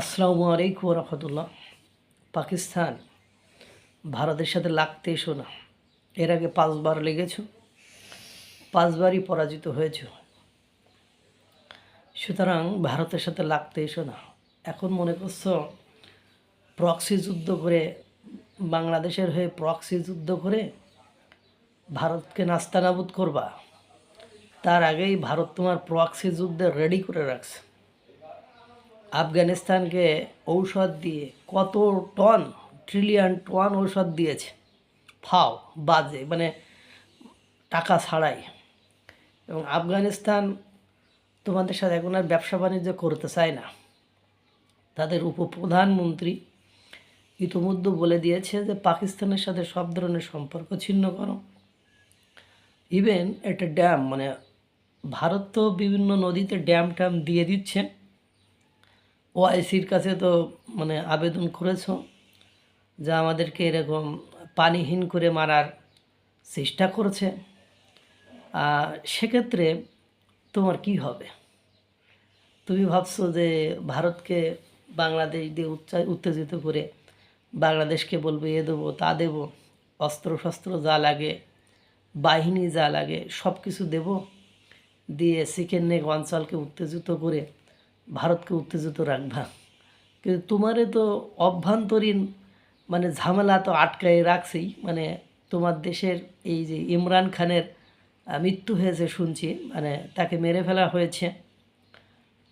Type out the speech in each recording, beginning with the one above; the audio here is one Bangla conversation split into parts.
আসসালামু আলাইকুম রহমতুল্লাহ পাকিস্তান, ভারতের সাথে লাগতে এসো না। এর আগে পাঁচবার লেগেছ, পাঁচবারই পরাজিত হয়েছ। সুতরাং ভারতের সাথে লাগতে এসো না। এখন মনে করছ প্রক্সি যুদ্ধ করে, বাংলাদেশের হয়ে প্রক্সি যুদ্ধ করে ভারতকে নাস্তানাবুদ করবা? তার আগেই ভারত তোমার প্রক্সি যুদ্ধে রেডি করে রাখছে। আফগানিস্তানকে ঔষধ দিয়ে কত টন ট্রিলিয়ন টন ঔষধ দিয়েছে। ফাও, বাজে মানে টাকা ছাড়াই। এবং আফগানিস্তান তোমাদের সাথে এখন আর ব্যবসা বাণিজ্য করতে চায় না। তাদের উপপ্রধানমন্ত্রী ইতিমধ্যে বলে দিয়েছে যে, পাকিস্তানের সাথে সব ধরনের সম্পর্ক ছিন্ন করো। ইভেন একটা ড্যাম মানে ভারত তো বিভিন্ন নদীতে ড্যাম ট্যাম দিয়ে দিচ্ছে ওআইসির কাছে তো মানে আবেদন করেছ যা আমাদেরকে এরকম পানিহীন করে মারার চেষ্টা করছে। সেক্ষেত্রে তোমার কি হবে? তুমি ভাবছ যে ভারতকে বাংলাদেশ দিয়ে উত্তেজিত করে বাংলাদেশকে বলব, এ দেবো, তা দেবো অস্ত্র শস্ত্র যা লাগে, বাহিনী যা লাগে সব কিছু দেবো। দিয়ে চিকেন নেক অঞ্চলকে উত্তেজিত করে ভারতকে উত্তেজিত রাখবা। কিন্তু তোমারে তো অভ্যন্তরীণ মানে ঝামেলা তো আটকায় রাখছেই। মানে তোমার দেশের এই যে ইমরান খানের মৃত্যু হয়েছে শুনছি মানে তাকে মেরে ফেলা হয়েছে।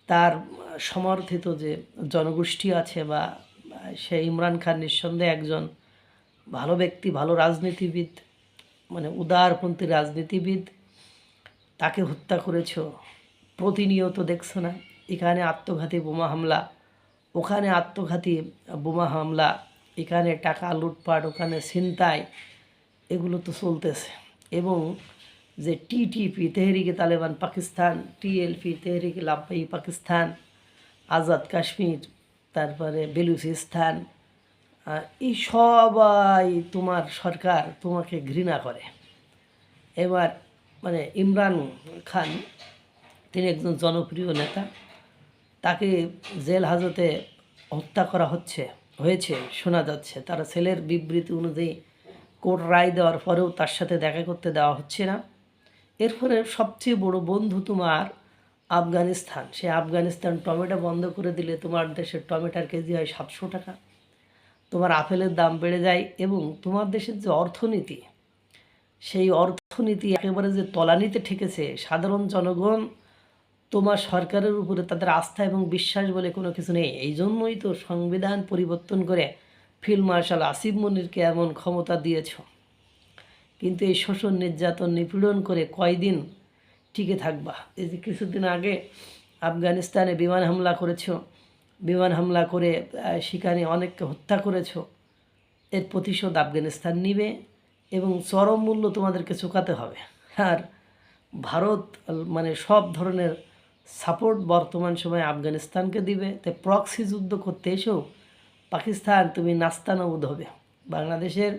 তার সমর্থিত যে জনগোষ্ঠী আছে বা সে ইমরান খান নিঃসন্দেহে একজন ভালো ব্যক্তি, ভালো রাজনীতিবিদ মানে উদারপন্থী রাজনীতিবিদ। তাকে হত্যা করেছ। প্রতিনিয়ত দেখছ না। এখানে আত্মঘাতী বোমা হামলা, ওখানে আত্মঘাতী বোমা হামলা, এখানে টাকা লুটপাট, ওখানে ছিনতাই, এগুলো তো চলতেছে। এবং যে টিটিপি তেহরিকে তালেবান পাকিস্তান টিএলপি তেহরিকে লাভবাই পাকিস্তান, আজাদ কাশ্মীর, তারপরে বেলুচিস্তান এই সবাই তোমার সরকার তোমাকে ঘৃণা করে। এবার মানে ইমরান খান, তিনি একজন জনপ্রিয় নেতা। তাকে জেল হাজতে হত্যা করা হচ্ছে, হয়েছে, শোনা যাচ্ছে। তার ছেলের বিবৃতি অনুযায়ী কোর্ট রায় দেওয়ার পরেও তার সাথে দেখা করতে দেওয়া হচ্ছে না। এর ফলে সবচেয়ে বড় বন্ধু তোমার আফগানিস্তান। সে আফগানিস্তান টমেটো বন্ধ করে দিলে তোমার দেশের টমেটোর কেজি হয় সাতশো টাকা। তোমার আপেলের দাম বেড়ে যায় এবং তোমার দেশের যে অর্থনীতি, সেই অর্থনীতি একেবারে যে তলানিতে ঠেকেছে, সাধারণ জনগণ তোমার সরকারের উপরে তাদের আস্থা এবং বিশ্বাস বলে কোনো কিছু নেই। এই জন্যই তো সংবিধান পরিবর্তন করে ফিল্ড মার্শাল আসিফ মনিরকে এমন ক্ষমতা দিয়েছ। কিন্তু এই শোষণ নির্যাতন নিপীড়ন করে কয়দিন টিকে থাকবা? এই যে কিছুদিন আগে আফগানিস্তানে বিমান হামলা করেছ, বিমান হামলা করে সেখানে অনেককে হত্যা করেছ, এর প্রতিশোধ আফগানিস্তান নিবে এবং চরম মূল্য তোমাদেরকে চুকাতে হবে। আর ভারত মানে সব ধরনের সাপোর্ট বর্তমান সময়ে আফগানিস্তানকে দিবে। তাই প্রক্সি যুদ্ধ করতে এসেও পাকিস্তান তুমি নাস্তানবুদ হবে। বাংলাদেশের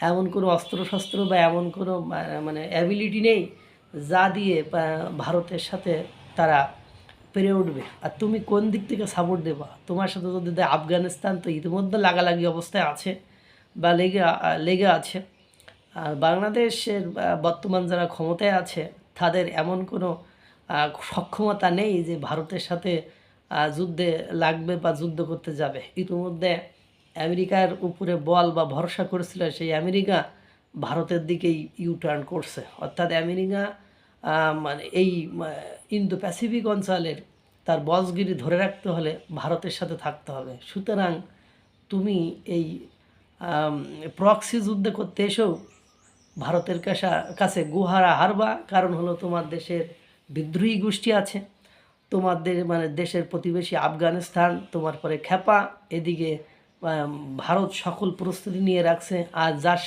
এমন কোনো অস্ত্রশস্ত্র বা এমন কোনো মানে অ্যাবিলিটি নেই যা দিয়ে ভারতের সাথে তারা পেরে উঠবে। আর তুমি কোন দিক থেকে সাপোর্ট দেবা? তোমার সাথে যদি আফগানিস্তান, তো ইতিমধ্যে লাগালাগি অবস্থায় আছে বা লেগে লেগে আছে। আর বাংলাদেশের বর্তমান যারা ক্ষমতায় আছে, তাদের এমন কোনো সক্ষমতা নেই যে ভারতের সাথে যুদ্ধে লাগবে বা যুদ্ধ করতে যাবে। ইতিমধ্যে আমেরিকার উপরে বল বা ভরসা করেছিল সেই আমেরিকা ভারতের দিকেই ইউ টার্ন করছে। অর্থাৎ আমেরিকা মানে এই ইন্দো প্যাসিফিক অঞ্চলের তার বসগিরি ধরে রাখতে হলে ভারতের সাথে থাকতে হবে। সুতরাং তুমি এই প্রক্সি যুদ্ধ করতে এসেও ভারতের কাছে গুহারা হারবা। কারণ হলো তোমার দেশের বিদ্রোহী গোষ্ঠী আছে। তোমাদের মানে দেশের প্রতিবেশী আফগানিস্তান, তোমার পরে খেপা এদিকে ভারত সকল প্রস্তুতি নিয়ে রাখছে। আর যাস,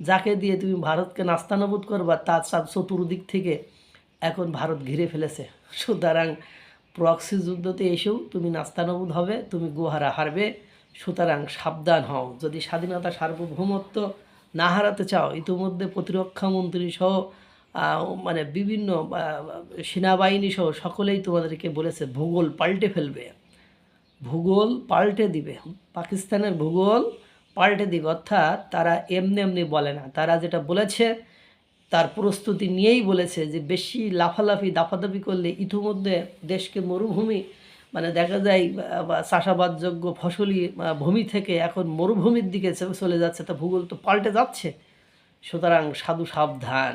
যাকে দিয়ে তুমি ভারতকে নাস্তানাবুদ করবা, তার সব চতুর্দিক থেকে এখন ভারত ঘিরে ফেলেছে। সুতরাং প্রক্সি যুদ্ধতে এসেও তুমি নাস্তানাবুদ হবে, তুমি গুহারা হারবে। সুতরাং সাবধান হও। যদি স্বাধীনতা সার্বভৌমত্ব না হারাতে চাও, ইতিমধ্যে প্রতিরক্ষা মন্ত্রী সহ মানে বিভিন্ন সেনাবাহিনী সহ সকলেই তোমাদেরকে বলেছে, ভূগোল পাল্টে ফেলবে। ভূগোল পাল্টে দিবে। পাকিস্তানের ভূগোল পাল্টে দিবে। অর্থাৎ তারা এমনি এমনি বলে না। তারা যেটা বলেছে, তার প্রস্তুতি নিয়েই বলেছে যে, বেশি লাফালাফি, দাফাদাফি করলে ইতিমধ্যে দেশকে মরুভূমি মানে দেখা যায় চাষাবাদযোগ্য ফসলি ভূমি থেকে এখন মরুভূমির দিকে চলে যাচ্ছে। তা ভূগোল তো পাল্টে যাচ্ছে। সুতরাং সাধু সাবধান।